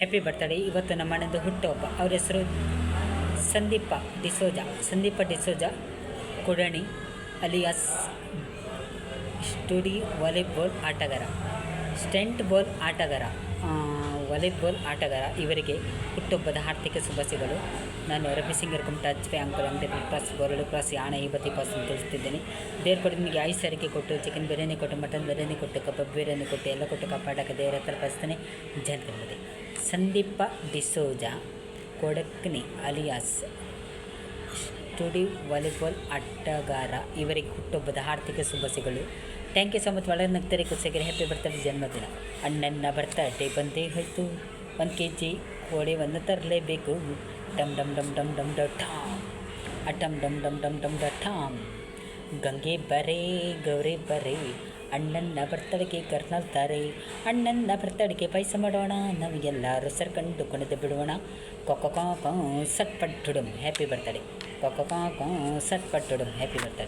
Happy birthday ಇವತ್ತು ನಮ್ಮ ಅಣ್ಣಂದು ಹುಟ್ಟುಹಬ್ಬ ಅವ್ರ ಹೆಸರು ಸಂದೀಪ ಡಿಸೋಜ. ಸಂದೀಪ ಡಿಸೋಜ, ಕುಡಣಿ, ಅಲಿಯಾಸ್ ಸ್ಟುಡಿ ವಾಲಿಬಾಲ್ ಆಟಗಾರ. ಸ್ಟೆಂಟ್ ಬಾಲ್ ಆಟಗಾರ. ವಾಲಿಬಾಲ್ ಆಟಗಾರ ಇವರಿಗೆ ಹುಟ್ಟುಹಬ್ಬದ ಆರ್ಥಿಕ ಶುಭಾಶಯಗಳು. ನಾನು ರವಿ ಸಿಂಗರ್ ಕುಮಟಾ ಅಜ್ಪೆ ಅಂಕಲ್ ಅಂಗಡಿ ಕ್ರಾಸ್ ಗೋರಳು ಕ್ರಾಸ್ ಯಾಣ ಐವತ್ತು ಪಾಸ್ ಅಂತ ತಿಳಿಸ್ತಿದ್ದೇನೆ. ದೇವ್ರ ನಿಮಗೆ ಐದು ಸಾರಿಗೆ ಕೊಟ್ಟು, ಚಿಕನ್ ಬಿರಿಯಾನಿ ಕೊಟ್ಟು, ಮಟನ್ ಬಿರಿಯಾನಿ ಕೊಟ್ಟು, ಕಬಾಬ್ ಬಿರಿಯಾನಿ ಕೊಟ್ಟು, ಎಲ್ಲ ಕೊಟ್ಟು ಕಾಪಾಡಕ್ಕೆ ದೇವರ ಹತ್ರ ಕಳಿಸ್ತಾನೆ ಜನ ಸಂದೀಪ ಡಿಸೋಜಾ, ಕೊಡಕ್ನಿ ಅಲಿಯಾಸ್ ಸ್ಟುಡಿ ವಾಲಿಬಾಲ್, ಆಟಗಾರ ಇವರಿಗೆ ಹುಟ್ಟುಹಬ್ಬದ ಆರ್ಥಿಕ ಶುಭಾಶಯಗಳು. ಥ್ಯಾಂಕ್ ಯು ಸೊ ಮಚ್ ಒಳಗೆ ನಗ್ತಾರೆ ಕುಸೆಗೆ ಹ್ಯಾಪಿ ಬರ್ತಡೇ ಜನ್ಮದಿನ. ಅಣ್ಣನ ಬರ್ತಡೇ ಬಂದೇ ಹೋಯ್ತು. ಒಂದು ಕೆ ಜಿ ಕೋಳಿವನ್ನು ತರಲೇಬೇಕು. ಡಮ್ ಡಮ್ ಡಮ್ ಡಮ್ ಡಮ್ ಡ ಠಾಮ್ ಅಟಮ್ ಡಮ್ ಡಮ್ ಡಮ್ ಡಮ್ ಡ ಠಾಮ್ ಗಂಗೆ ಬರೇ, ಗೌರಿ ಬರೇ. ಅಣ್ಣನ ಬರ್ತಡೆಗೆ ಕರ್ನಲ್ತಾರೆ ಅಣ್ಣನ ಬರ್ತಡೆಗೆ ಪಾಯಸ ಮಾಡೋಣ. ನಾವೆಲ್ಲರೂ ಸರ್ಕಂಡು ಕುಣಿದು ಬಿಡೋಣ. ಕೊಕ್ಕ ಕಾ ಕಾ ಸಟ್ ಪಟ್ ಹ್ಯಾಪಿ ಬರ್ತಡೇ ಕೊಕ್ಕ ಕಾ ಕಾ ಸಟ್ ಪಟ್ಟುಡುಮ್ ಹ್ಯಾಪಿ ಬರ್ತಡೇ